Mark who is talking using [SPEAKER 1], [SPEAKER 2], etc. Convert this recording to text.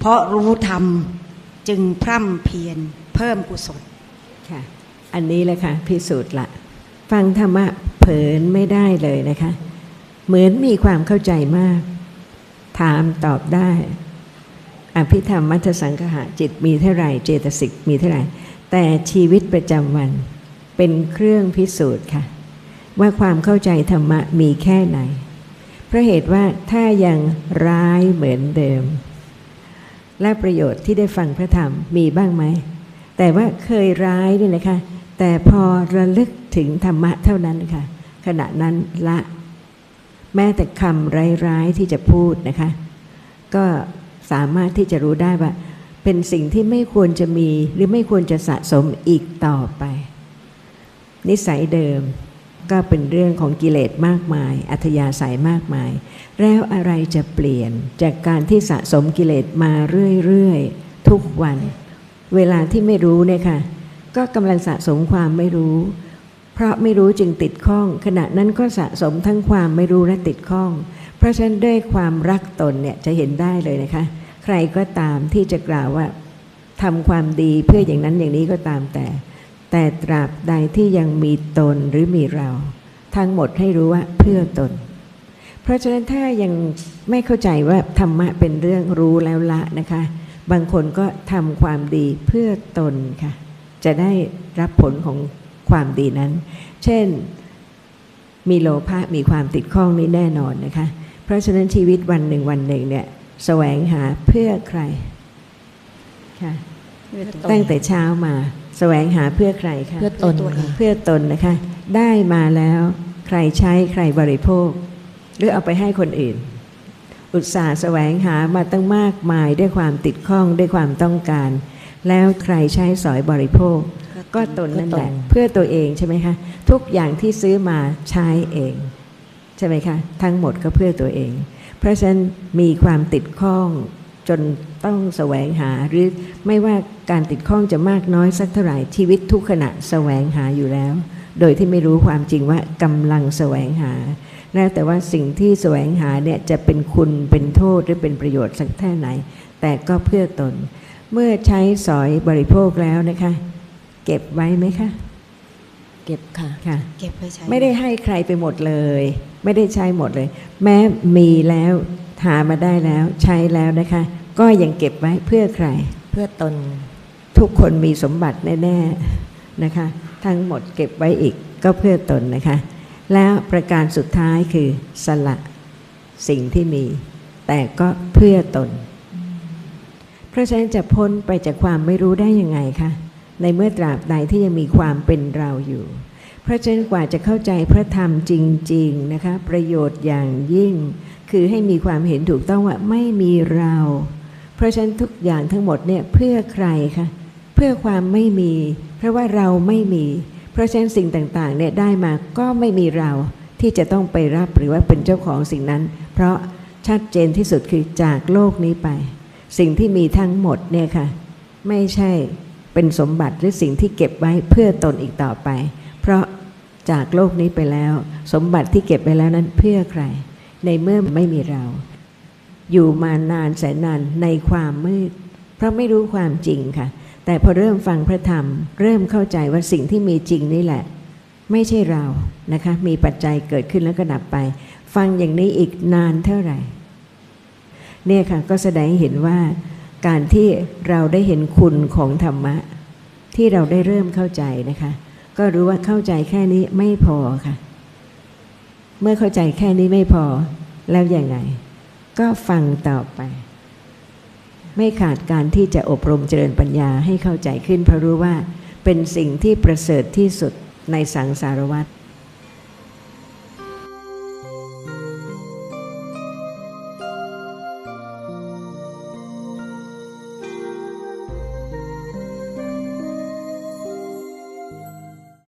[SPEAKER 1] เพราะรู้ธรรมจึงพร่ำเพียรเพิ่มกุศล
[SPEAKER 2] ค่ะ อันนี้แหละค่ะพิสูจน์ละ ฟังธรรมะเผินไม่ได้เลยนะคะ เหมือนมีความเข้าใจมาก ถามตอบได้ อภิธรรมมัทสังคหะจิตมีเท่าไหร่เจตสิกมีเท่าไหร่ แต่ชีวิตประจำวันเป็นเครื่องพิสูจน์ค่ะ ว่าความเข้าใจธรรมะมีแค่ไหน เพราะเหตุว่าถ้ายังร้ายเหมือนเดิม และประโยชน์ที่ได้ฟังพระธรรมมีบ้างไหม แต่ว่าเคยร้ายนี่นะคะ แต่พอระลึกถึงธรรมะเท่านั้นค่ะ ขณะนั้นละ แม้แต่คำร้ายๆที่จะพูดนะคะ ก็สามารถที่จะรู้ได้ว่า เป็นสิ่งที่ไม่ควรจะมีหรือไม่ควรจะสะสมอีกต่อไป นิสัยเดิม ก็เป็นเรื่องของกิเลสมากมาย อัธยาศัยมากมาย แล้วอะไรจะเปลี่ยนจากการที่สะสมกิเลสมาเรื่อยๆ ทุกวัน เวลาที่ไม่รู้เนี่ยค่ะ ก็กำลังสะสมความไม่รู้ เพราะไม่รู้จึงติดข้อง ขณะนั้นก็สะสมทั้งความไม่รู้และติดข้อง เพราะฉะนั้นด้วยความรักตนเนี่ยจะเห็นได้เลยนะคะ ใครก็ตามที่จะกล่าวว่าทำความดีเพื่ออย่างนั้นอย่างนี้ก็ตามแต่ แต่ตราบใดที่ยังมีตนหรือมีเรา ทั้งหมดให้รู้ว่าเพื่อตน เพราะฉะนั้นถ้ายังไม่เข้าใจว่าธรรมะเป็นเรื่องรู้แล้วละนะคะ บางคนก็ทำความดีเพื่อตนค่ะ จะได้รับผลของความดีนั้น เช่นมีโลภะมีความติดข้องนี่แน่นอนนะคะ เพราะฉะนั้นชีวิตวันหนึ่งวันหนึ่งเนี่ยแสวงหาเพื่อใครค่ะตั้งแต่เช้ามา แสวงหาเพื่อใครคะ
[SPEAKER 3] เพื่อตนค่ะ
[SPEAKER 2] เพื่อตนนะคะ ได้มาแล้วใครใช้ใครบริโภค หรือเอาไปให้คนอื่น อุตสาห์แสวงหามาตั้งมากมายด้วยความติดข้องด้วยความต้องการ แล้วใครใช้สอยบริโภค ก็ตนนั่นแหละเพื่อตัวเองใช่ไหมคะทุกอย่างที่ซื้อมาใช้เองใช่ไหมคะทั้งหมดก็เพื่อตัวเอง เพราะฉะนั้นมีความติดข้อง จนต้องแสวงหาหรือไม่ว่าการติดข้องจะมากน้อยสักเท่าไหร่ชีวิตทุกขณะแสวงหาอยู่แล้ว โดยที่ไม่รู้ความจริงว่ากำลังแสวงหาแล้วแต่ว่าสิ่งที่แสวงหาเนี่ยจะเป็นคุณเป็นโทษหรือเป็นประโยชน์สักแค่ไหน แต่ก็เพื่อตน เมื่อใช้สอยบริโภคแล้วนะคะ เก็บไว้ไหมคะ
[SPEAKER 3] เก็บค่ะ
[SPEAKER 2] ค่ะ
[SPEAKER 1] เก็บไว้ใช้
[SPEAKER 2] ไม่ได้ให้ใครไปหมดเลย ไม่ได้ใช้หมดเลย แม้มีแล้วหามาได้แล้วใช้แล้วนะคะ ก็ยังเก็บไว้เพื่อใคร
[SPEAKER 3] เพื่อตน
[SPEAKER 2] ทุกคนมีสมบัติแน่ๆนะคะ ทั้งหมดเก็บไว้อีกก็เพื่อตนนะคะ แล้วประการสุดท้ายคือสละสิ่งที่มี แต่ก็เพื่อตน เพราะฉะนั้นจะพ้นไปจากความไม่รู้ได้ยังไงคะในเมื่อตราบใดที่ยังมีความเป็นเราอยู่ เพราะฉะนั้นกว่าจะเข้าใจพระธรรมจริง ๆนะคะ ประโยชน์อย่างยิ่ง คือให้มีความเห็นถูกต้องว่าไม่มีเรา เพราะฉะนั้นทุกอย่างทั้งหมดเนี่ยเพื่อใครคะเพื่อความไม่มี เพราะว่าเราไม่มี เพราะฉะนั้นสิ่งต่างๆเนี่ยได้มาก็ไม่มีเราที่จะต้องไปรับหรือว่าเป็นเจ้าของสิ่งนั้น เพราะชัดเจนที่สุดคือจากโลกนี้ไป สิ่งที่มีทั้งหมดเนี่ยค่ะ ไม่ใช่เป็นสมบัติหรือสิ่งที่เก็บไว้เพื่อตนอีกต่อไป เพราะจากโลกนี้ไปแล้ว สมบัติที่เก็บไว้แล้วนั้นเพื่อใคร ในเมื่อไม่มีเรา อยู่มานานแสนนานในความมืด เพราะไม่รู้ความจริงค่ะ แต่พอเริ่มฟังพระธรรม เริ่มเข้าใจว่าสิ่งที่มีจริงนี่แหละ ไม่ใช่เรานะคะมีปัจจัยเกิดขึ้นแล้วก็ดับไป ฟังอย่างนี้อีกนานเท่าไหร่เนี่ยค่ะก็แสดงเห็นว่าการที่เราได้เห็นคุณของธรรมะ ที่เราได้เริ่มเข้าใจนะคะ ก็รู้ว่าเข้าใจแค่นี้ไม่พอค่ะ เมื่อเข้าใจแค่นี้ไม่พอแล้วยังไง ก็ฟังต่อไป ไม่ขาดการที่จะอบรมเจริญปัญญาให้เข้าใจขึ้นเพราะรู้ว่าเป็นสิ่งที่ประเสริฐที่สุดในสังสารวัฏ